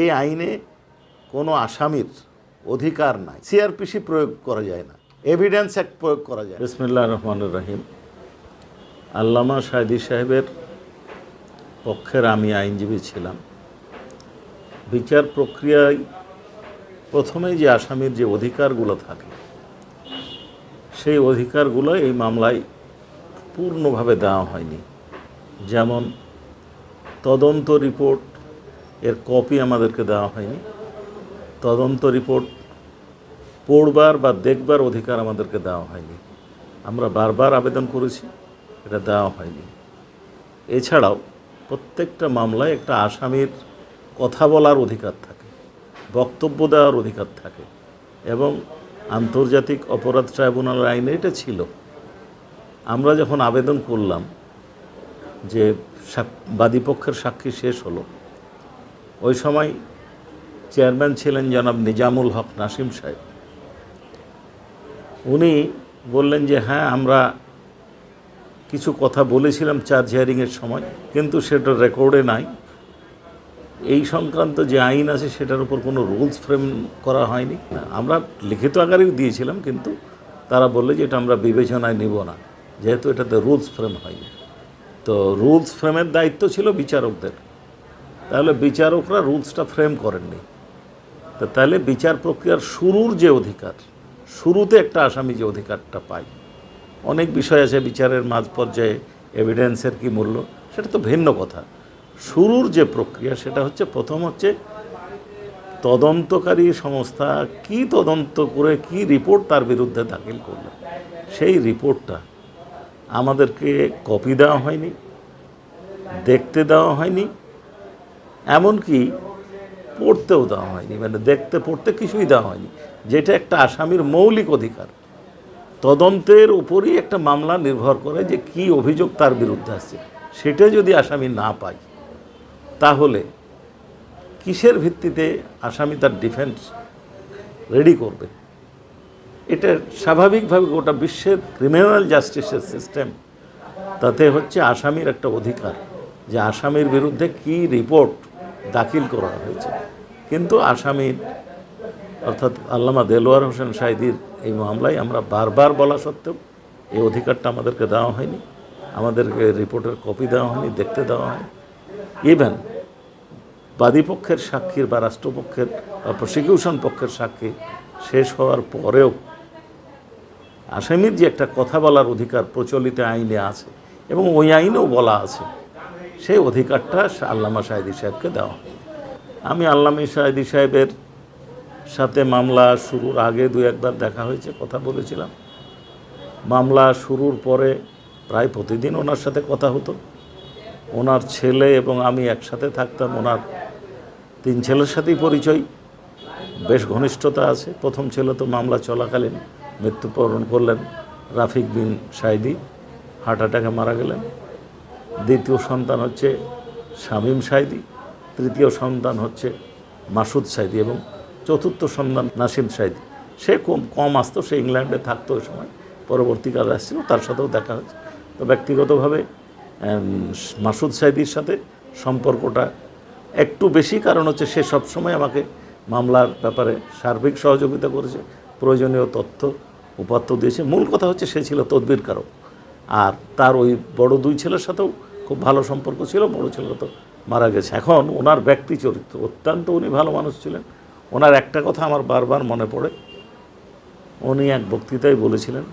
এই আইনে কোনো আসামির অধিকার নাই। সিআরপিসি প্রয়োগ করা যায় না। এভিডেন্স অ্যাক্ট প্রয়োগ করা যায় বিসমিল্লাহ রহমান রহিম। আল্লামা সাইদি সাহেবের পক্ষের আমি আইনজীবী ছিলাম। বিচার প্রক্রিয়ায় প্রথমেই যে আসামির যে অধিকারগুলো থাকে, সেই অধিকারগুলো এই মামলায় পূর্ণভাবে দেওয়া হয়নি। যেমন তদন্ত রিপোর্ট এর কপি আমাদেরকে দেওয়া হয়নি। তদন্ত রিপোর্ট পড়বার বা দেখবার অধিকার আমাদেরকে দেওয়া হয়নি। আমরা বারবার আবেদন করেছি, এটা দেওয়া হয়নি। এছাড়াও প্রত্যেকটা মামলায় একটা আসামির কথা বলার অধিকার থাকে, বক্তব্য দেওয়ার অধিকার থাকে এবং আন্তর্জাতিক অপরাধ ট্রাইব্যুনাল আইনে এটা ছিল। আমরা যখন আবেদন করলাম যে বাদীপক্ষের সাক্ষী শেষ হলো ওই সময় চেয়ারম্যান ছিলেন জনাব নিজামুল হক নাসিম সাহেব। উনি বললেন যে হ্যাঁ আমরা কিছু কথা বলেছিলাম চার্জ হিয়ারিংয়ের সময়, কিন্তু সেটা রেকর্ডে নাই। এই সংক্রান্ত যে আইন আছে, সেটার উপর কোনো রুলস ফ্রেম করা হয়নি। আমরা লিখিত আকারেও দিয়েছিলাম, কিন্তু তারা বললে যে, এটা আমরা বিবেচনায় নিব না, যেহেতু এটাতে রুলস ফ্রেম হয়নি। তো রুলস ফ্রেমের দায়িত্ব ছিল বিচারকদের। তাহলে বিচারকরা রুলসটা ফ্রেম করেননি। তো তাহলে বিচার প্রক্রিয়ার শুরুর যে অধিকার, শুরুতে একটা আসামি যে অধিকারটা পায়, অনেক বিষয় আছে বিচারের মাঝ পর্যায়ে এভিডেন্সের কি মূল্য, সেটা তো ভিন্ন কথা। শুরুর যে প্রক্রিয়া, সেটা হচ্ছে প্রথম হচ্ছে তদন্তকারী সংস্থা কি তদন্ত করে কি রিপোর্ট তার বিরুদ্ধে দাখিল করল। সেই রিপোর্টটা আমাদেরকে কপি দেওয়া হয়নি, দেখতে দেওয়া হয়নি এমনকি পড়তেও দেওয়া হয়নি মানে দেখতে, পড়তে কিছুই দেওয়া হয়নি। যেটা একটা আসামির মৌলিক অধিকার। তদন্তের উপরই একটা মামলা নির্ভর করে যে কি অভিযোগ তার বিরুদ্ধে আসছে। সেটা যদি আসামি না পায়, তাহলে কিসের ভিত্তিতে আসামি তার ডিফেন্স রেডি করবে? এটা স্বাভাবিকভাবে গোটা বিশ্বের ক্রিমিনাল জাস্টিসের সিস্টেম তাতে হচ্ছে আসামির একটা অধিকার। যে আসামির বিরুদ্ধে কি রিপোর্ট দাখিল করা হয়েছে। কিন্তু আসামির, অর্থাৎ আল্লামা দেলোয়ার হোসেন সাইদির এই মামলায় আমরা বারবার বলা সত্ত্বেও এই অধিকারটা আমাদেরকে দেওয়া হয়নি, আমাদেরকে রিপোর্টের কপি দেওয়া হয়নি, দেখতে দেওয়া হয়নি। ইভেন বাদীপক্ষের সাক্ষীর বা রাষ্ট্রপক্ষের বা প্রসিকিউশন পক্ষের সাক্ষী শেষ হওয়ার পরেও আসামির যে একটা কথা বলার অধিকার প্রচলিত আইনে আছে এবং ওই আইনেও বলা আছে সেই অধিকারটা আল্লামা সাহেদি সাহেবকে দেওয়া। আমি আল্লামা সাহেদি সাহেবের সাথে মামলা শুরুর আগে দু একবার দেখা হয়েছে, কথা বলেছিলাম। মামলা শুরুর পরে প্রায় প্রতিদিন ওনার সাথে কথা হতো। ওনার ছেলে এবং আমি একসাথে থাকতাম, ওনার তিন ছেলের সাথেই পরিচয়। বেশ ঘনিষ্ঠতা আছে। প্রথম ছেলে তো মামলা চলাকালীন মৃত্যুবরণ করলেন রাফিক বিন সাইদি হার্ট অ্যাটাকে মারা গেলেন। দ্বিতীয় সন্তান হচ্ছে শামীম সাইদি তৃতীয় সন্তান হচ্ছে মাসুদ সাইদি এবং চতুর্থ সন্তান নাসিম সাইদি সে কম কম আসতো, সে ইংল্যান্ডে থাকতো ওই সময়, পরবর্তীকালে আসছিল, তার সাথেও দেখা হয়েছে। তো ব্যক্তিগতভাবে মাসুদ সাইদির সাথে সম্পর্কটা একটু বেশি, কারণ হচ্ছে সে সবসময় আমাকে মামলার ব্যাপারে সার্বিক সহযোগিতা করেছে, প্রয়োজনীয় তথ্য উপাত্ত দিয়েছে। মূল কথা হচ্ছে সে ছিল তদবির কারক আর তার ওই বড় দুই ছেলের সাথেও খুব ভালো সম্পর্ক ছিল, বড় ছেলে তো মারা গেছে। এখন ওনার ব্যক্তি চরিত্র, অত্যন্ত উনি ভালো মানুষ ছিলেন। ওনার একটা কথা আমার বারবার মনে পড়ে, উনি এক বক্তৃতায় বলেছিলেন,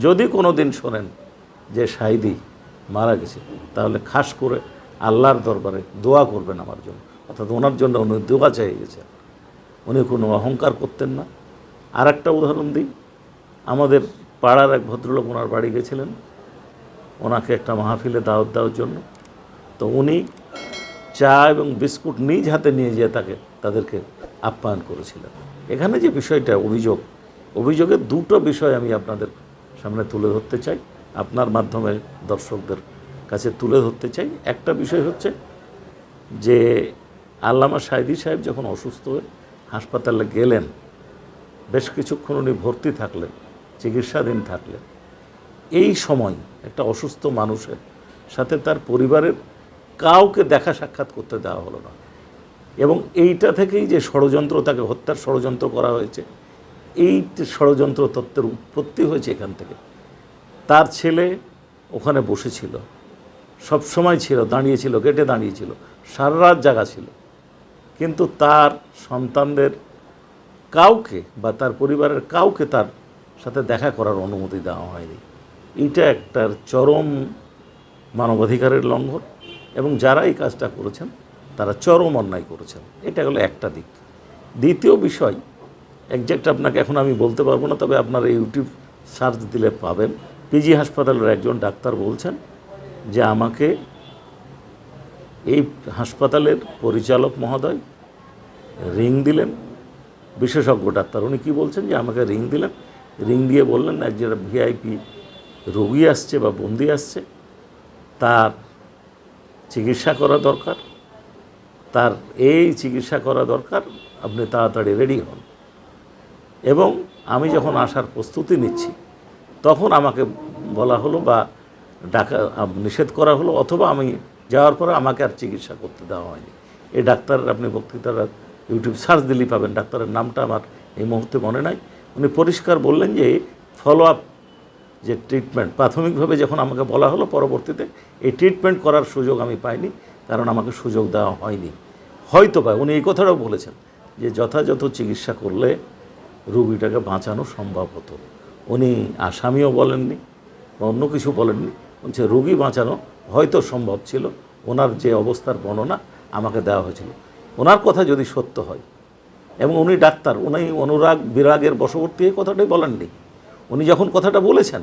যদি কোনো দিন শোনেন যে সাইদি মারা গেছে, তাহলে খাস করে আল্লাহর দরবারে দোয়া করবেন আমার জন্য। অর্থাৎ ওনার জন্য উনি দোয়া চেয়ে গেছেন। উনি কোনো অহংকার করতেন না। আর একটা উদাহরণ দিই, আমাদের পাড়ার এক ভদ্রলোক ওনার বাড়ি গেছিলেন। ওনাকে একটা মাহফিলে দাওয়াত দেওয়ার জন্য। তো উনি চা এবং বিস্কুট নিজ হাতে নিয়ে যেয়ে তাকে, তাদেরকে আপ্যায়ন করেছিলেন। এখানে যে বিষয়টা, অভিযোগ, অভিযোগের দুটো বিষয় আমি আপনাদের সামনে তুলে ধরতে চাই। আপনার মাধ্যমে দর্শকদের কাছে তুলে ধরতে চাই। একটা বিষয় হচ্ছে যে, আল্লামা সাইদি সাহেব যখন অসুস্থ হয়ে হাসপাতালে গেলেন, বেশ কিছুক্ষণ উনি ভর্তি থাকলেন, চিকিৎসাধীন থাকলেন। এই সময় একটা অসুস্থ মানুষের সাথে তার পরিবারের কাউকে দেখা সাক্ষাৎ করতে দেওয়া হলো না। এবং এইটা থেকেই যে ষড়যন্ত্র, তাকে হত্যার ষড়যন্ত্র করা হয়েছে, এই ষড়যন্ত্র তত্ত্বের উৎপত্তি হয়েছে এখান থেকে। তার ছেলে ওখানে বসেছিল সব সময় ছিল, দাঁড়িয়েছিল, গেটে দাঁড়িয়েছিল, সারা রাত জায়গা ছিল। কিন্তু তার সন্তানদের কাউকে বা তার পরিবারের কাউকে তার সাথে দেখা করার অনুমতি দেওয়া হয়নি। এইটা একটা চরম মানবাধিকারের লঙ্ঘন এবং যারা এই কাজটা করেছেন, তারা চরম অন্যায় করেছেন। এটা হলো একটা দিক। দ্বিতীয় বিষয় একজ্যাক্ট আপনাকে এখন আমি বলতে পারব না, তবে আপনার ইউটিউব সার্চ দিলে পাবেন। পিজি হাসপাতালের একজন ডাক্তার বলছেন যে আমাকে এই হাসপাতালের পরিচালক মহোদয় রিং দিলেন। বিশেষজ্ঞ ডাক্তার। উনি কী বলছেন যে আমাকে রিং দিলেন। রিং দিয়ে বললেন, একজন ভিআইপি রোগী আসছে বা বন্দি আসছে, তার চিকিৎসা করা দরকার, তার এই চিকিৎসা করা দরকার, আপনি তাড়াতাড়ি রেডি হন। এবং আমি যখন আসার প্রস্তুতি নিচ্ছি, তখন আমাকে বলা হলো বা ডাকা, নিষেধ করা হলো, অথবা আমি যাওয়ার পরে আমাকে আর চিকিৎসা করতে দেওয়া হয়নি। এই ডাক্তারের আপনি বক্তৃতারা ইউটিউব সার্চ দিলেই পাবেন, ডাক্তারের নামটা আমার এই মুহূর্তে মনে নাই। উনি পরিষ্কার বললেন যে ফলো আপ যে ট্রিটমেন্ট প্রাথমিকভাবে যখন আমাকে বলা হলো পরবর্তীতে, এই ট্রিটমেন্ট করার সুযোগ আমি পাইনি, কারণ আমাকে সুযোগ দেওয়া হয়নি। হয়তো বা উনি এই কথাটাও বলেছেন যে যথাযথ চিকিৎসা করলে রুগীটাকে বাঁচানো সম্ভব হতো। উনি আসামিও বলেননি, বা অন্য কিছু বলেননি। বলছে, রুগী বাঁচানো হয়তো সম্ভব ছিল, ওনার যে অবস্থার বর্ণনা আমাকে দেওয়া হয়েছিল। ওনার কথা যদি সত্য হয়, এবং উনি ডাক্তার, উনি অনুরাগ বিরাগের বশবর্তী এই কথাটাই বলেননি। উনি যখন কথাটা বলেছেন,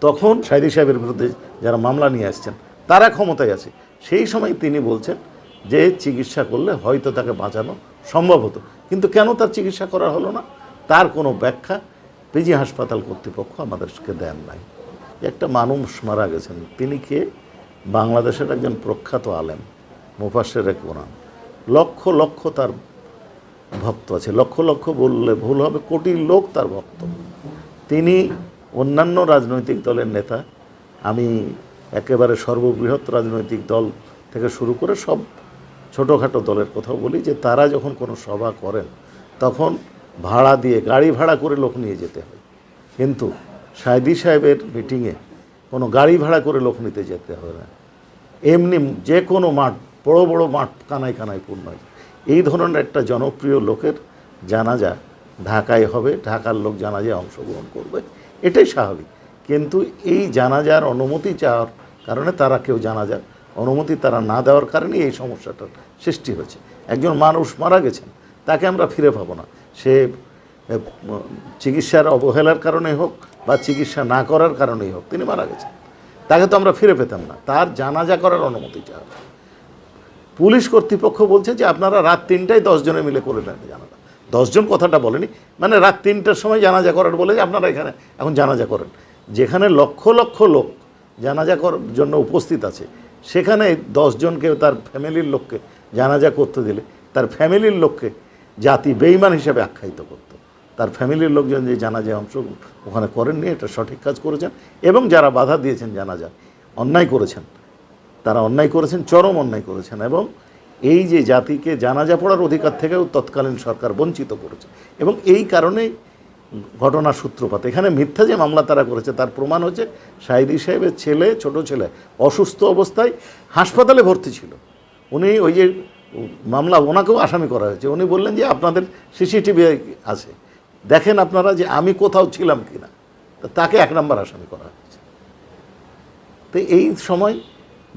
তখন সাইদি সাহেবের বিরুদ্ধে যারা মামলা নিয়ে আসছেন, তারা ক্ষমতায় আছে। সেই সময় তিনি বলছেন যে চিকিৎসা করলে হয়তো তাকে বাঁচানো সম্ভব হতো। কিন্তু কেন তার চিকিৎসা করা হলো না? তার কোনো ব্যাখ্যা পিজি হাসপাতাল কর্তৃপক্ষ আমাদেরকে দেন নাই। একটা মানুষ মারা গেছেন। তিনি কে? বাংলাদেশের একজন প্রখ্যাত আলেম মুফাসের এক কোরআন লক্ষ লক্ষ তার ভক্ত আছে। লক্ষ লক্ষ বললে ভুল হবে। কোটি লোক তার ভক্ত। তিনি অন্যান্য রাজনৈতিক দলের নেতা, আমি একেবারে সর্ববৃহৎ রাজনৈতিক দল থেকে শুরু করে সব ছোটোখাটো দলের কথা বলি যে তারা যখন কোনো সভা করেন, তখন ভাড়া দিয়ে গাড়ি ভাড়া করে লোক নিয়ে যেতে হয়। কিন্তু সাইদি সাহেবের মিটিংয়ে কোনো গাড়ি ভাড়া করে লোক নিতে যেতে হয় না। এমনি যে কোনো মাঠ, বড় বড় মাঠ কানায় কানায় পূর্ণ হয়। এই ধরনের একটা জনপ্রিয় লোকের জানা জানাজা ঢাকায় হবে, ঢাকার লোক জানাজায় অংশগ্রহণ করবে। এটাই স্বাভাবিক। কিন্তু এই জানাজার অনুমতি চাওয়ার কারণে তারা কেউ জানাজার অনুমতি তারা না দেওয়ার কারণে এই সমস্যাটার সৃষ্টি হয়েছে। একজন মানুষ মারা গেছেন, তাকে আমরা ফিরে পাবো না। সে চিকিৎসার অবহেলার কারণে হোক বা চিকিৎসা না করার কারণেই হোক তিনি মারা গেছেন। তাকে তো আমরা ফিরে পেতাম না। তার জানাজা করার অনুমতি চাওয়া। পুলিশ কর্তৃপক্ষ বলছে যে আপনারা রাত তিনটায় দশজনে মিলে করে নেন জানাজা। দশজন কথাটা বলেনি। মানে রাত তিনটার সময় জানাজা করার বলে আপনারা এখানে এখন জানাজা করেন। যেখানে লক্ষ লক্ষ লোক জানাজা করার জন্য উপস্থিত আছে, সেখানে দশজনকে তার ফ্যামিলির লোককে জানাজা করতে দিলে, তার ফ্যামিলির লোককে জাতি বেইমান হিসেবে আখ্যায়িত করতো। তার ফ্যামিলির লোকজন যে জানাজায় অংশ ওখানে করেননি, এটা সঠিক কাজ করেছেন এবং যারা বাধা দিয়েছেন জানাজা অন্যায় করেছেন, তারা অন্যায় করেছেন, চরম অন্যায় করেছেন এবং এই যে জাতিকে জানাজা পড়ার অধিকার থেকেও তৎকালীন সরকার বঞ্চিত করেছে। এবং এই কারণেই ঘটনার সূত্রপাত। এখানে মিথ্যা যে মামলা তারা করেছে, তার প্রমাণ হচ্ছে সাইদি সাহেবের ছেলে, ছোট ছেলে, অসুস্থ অবস্থায় হাসপাতালে ভর্তি ছিল। উনি ওই যে মামলা ওনাকেও আসামি করা হয়েছে। উনি বললেন যে আপনাদের সিসিটিভি আছে। দেখেন আপনারা যে আমি কোথাও ছিলাম কিনা। তা তাকে এক নম্বর আসামি করা হয়েছে। তো এই সময়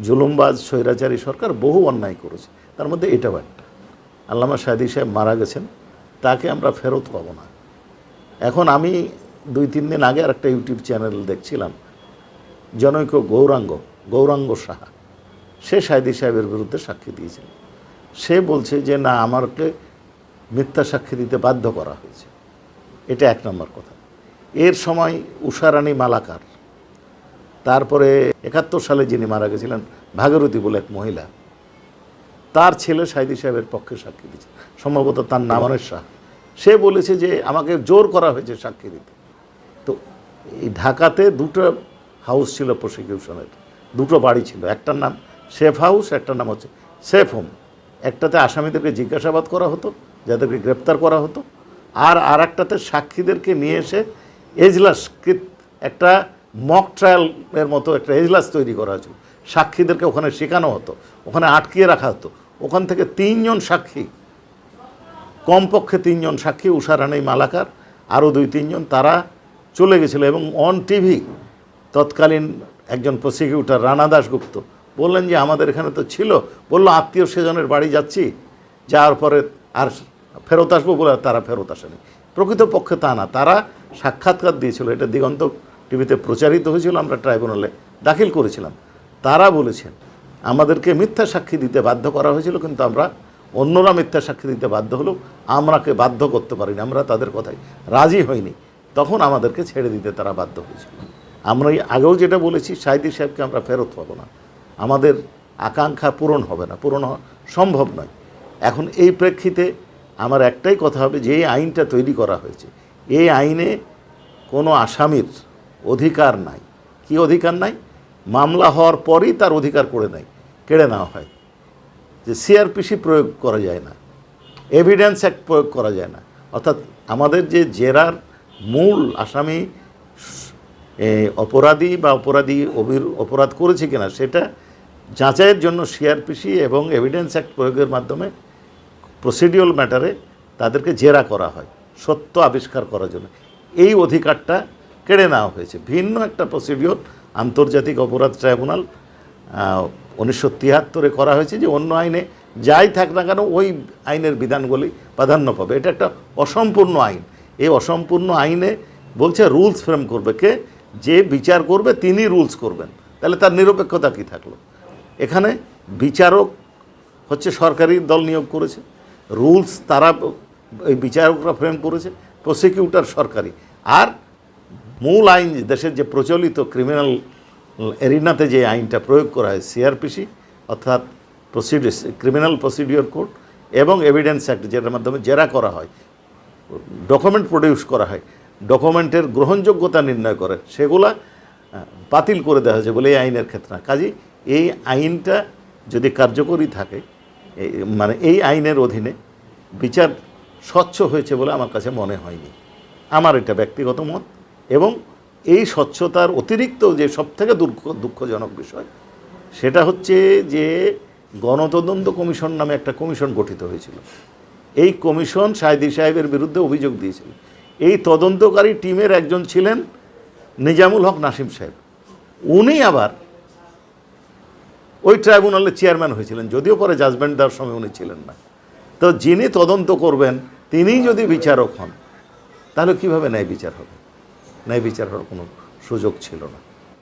জুলুমবাজ, স্বৈরাচারী সরকার বহু অন্যায় করেছে। তার মধ্যে এটাও একটা। আল্লামা সাহেদি সাহেব মারা গেছেন, তাকে আমরা ফেরত পাবো না। এখন আমি দুই, তিন দিন আগে আর একটা ইউটিউব চ্যানেল দেখছিলাম, জনৈক গৌরাঙ্গ গৌরাঙ্গ সাহা। সে সাহেদি সাহেবের বিরুদ্ধে সাক্ষী দিয়েছেন সে বলছে যে, না আমাকে মিথ্যা সাক্ষী দিতে বাধ্য করা হয়েছে। এটা এক নম্বর কথা। এর সময় উষারানী মালাকার, তারপরে একাত্তর সালে যিনি মারা গেছিলেন, ভাগীরথী বলে এক মহিলা তার ছেলে সাইদি সাহেবের পক্ষে সাক্ষী দিয়েছে। সম্ভবত তার নামানের শাহ। সে বলেছে যে আমাকে জোর করা হয়েছে সাক্ষী দিতে। তো এই ঢাকাতে দুটো হাউস ছিল প্রসিকিউশনের দুটো বাড়ি ছিল। একটার নাম সেফ হাউস একটার নাম হচ্ছে সেফ হোম একটাতে আসামিদেরকে জিজ্ঞাসাবাদ করা হতো, যাদেরকে গ্রেপ্তার করা হতো, আর আর একটাতে সাক্ষীদেরকে নিয়ে এসে এজলাস কৃত- একটা মক ট্রায়ালের মতো একটা এজলাস তৈরি করা হয়েছিল। সাক্ষীদেরকে ওখানে শেখানো হতো, ওখানে আটকিয়ে রাখা হতো। ওখান থেকে তিনজন সাক্ষী, কমপক্ষে তিনজন সাক্ষী, উষা রানী মালাকার, আরও দুই তিনজন, তারা চলে গেছিল এবং অন টিভি তৎকালীন একজন প্রসিকিউটর রানা দাশগুপ্ত বললেন যে, আমাদের এখানে তো ছিল। বলল, আত্মীয় স্বজনের বাড়ি যাচ্ছি, যাওয়ার পরে আর ফেরত আসব বলে তারা ফেরত আসেনি। প্রকৃতপক্ষে তা না, তারা সাক্ষাৎকার দিয়েছিল। এটা দিগন্ত টিভিতে প্রচারিত হয়েছিল, আমরা ট্রাইব্যুনালে দাখিল করেছিলাম। তারা বলেছেন আমাদেরকে মিথ্যা সাক্ষী দিতে বাধ্য করা হয়েছিল, কিন্তু আমরা অন্যরা মিথ্যা সাক্ষী দিতে বাধ্য হলেও আমরাকে বাধ্য করতে পারিনি, আমরা তাদের কথায় রাজি হইনি। তখন আমাদেরকে ছেড়ে দিতে তারা বাধ্য হয়েছিল। আমরা এই আগেও যেটা বলেছি সাইদি সাহেবকে আমরা ফেরত পাবো না। আমাদের আকাঙ্ক্ষা পূরণ হবে না, পূরণ সম্ভব নয়। এখন এই প্রেক্ষিতে আমার একটাই কথা হবে, যে এই আইনটা তৈরি করা হয়েছে এই আইনে কোনো আসামির অধিকার নাই। কি অধিকার নাই? মামলা হওয়ার পরই তার অধিকার করে নেয়। কেড়ে নেওয়া হয়। যে সিআরপিসি প্রয়োগ করা যায় না। এভিডেন্স অ্যাক্ট প্রয়োগ করা যায় না। অর্থাৎ আমাদের যে জেরার মূল আসামি অপরাধী বা অপরাধী অভির, অপরাধ করেছে কিনা, সেটা যাচাইয়ের জন্য সিআরপিসি এবং এভিডেন্স অ্যাক্ট প্রয়োগের মাধ্যমে প্রসিডিওর ম্যাটারে তাদেরকে জেরা করা হয়, সত্য আবিষ্কার করার জন্য। এই অধিকারটা কেড়ে নেওয়া হয়েছে। ভিন্ন একটা প্রসিডিওর আন্তর্জাতিক অপরাধ ট্রাইব্যুনাল উনিশশো তিয়াত্তরে করা হয়েছে যে অন্য আইনে যাই থাক না কেন ওই আইনের বিধানগুলি প্রাধান্য পাবে। এটা একটা অসম্পূর্ণ আইন। এই অসম্পূর্ণ আইনে বলছে রুলস ফ্রেম করবে কে? যে বিচার করবে তিনি রুলস করবেন। তাহলে তার নিরপেক্ষতা কী থাকল? এখানে বিচারক হচ্ছে সরকারি দল নিয়োগ করেছে, রুলস তারা এই বিচারকরা ফ্রেম করেছে, প্রসিকিউটর সরকারি। আর মূল আইন দেশের যে প্রচলিত ক্রিমিনাল এরিনাতে যে আইনটা প্রয়োগ করা হয়, সিআরপিসি, অর্থাৎ প্রসিডিউর ক্রিমিনাল প্রসিডিওর কোড এবং এভিডেন্স অ্যাক্ট যেটার মাধ্যমে জেরা করা হয় ডকুমেন্ট প্রডিউস করা হয় ডকুমেন্টের গ্রহণযোগ্যতা নির্ণয় করে, সেগুলা বাতিল করে দেওয়া হয়েছে বলে এই আইনের ক্ষেত্রে। না কাজেই এই আইনটা যদি কার্যকরী থাকে মানে এই আইনের অধীনে বিচার স্বচ্ছ হয়েছে বলে আমার কাছে মনে হয়নি। আমার এটা ব্যক্তিগত মত এবং এই স্বচ্ছতার অতিরিক্ত যে সবথেকে দুঃখ, দুঃখজনক বিষয়, সেটা হচ্ছে যে গণতদন্ত কমিশন নামে একটা কমিশন গঠিত হয়েছিল। এই কমিশন সাইদি সাহেবের বিরুদ্ধে অভিযোগ দিয়েছিল। এই তদন্তকারী টিমের একজন ছিলেন নিজামুল হক নাসিম সাহেব। উনি আবার ওই ট্রাইব্যুনালের চেয়ারম্যান হয়েছিলেন, যদিও পরে জাজমেন্ট দেওয়ার সময় উনি ছিলেন না। তো যিনি তদন্ত করবেন, তিনিই যদি বিচারক হন, তাহলে কীভাবে ন্যায় বিচার হবে? ন্যায় বিচার হওয়ার কোনো সুযোগ ছিল না।